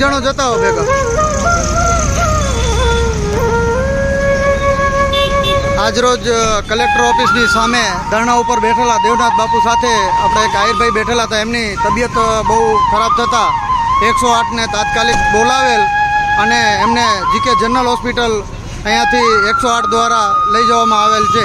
જણો જતા હો ભેગા. આજરોજ કલેક્ટર ઓફિસની સામે ધરણા ઉપર બેઠેલા દેવનાથ બાપુ સાથે આપણે એક આહિરભાઈ બેઠેલા હતા. એમની તબિયત બહુ ખરાબ થતાં એકસો આઠને તાત્કાલિક બોલાવેલ અને એમને જીકે જનરલ હોસ્પિટલ અહીંયાથી એકસો આઠ દ્વારા લઈ જવામાં આવેલ છે.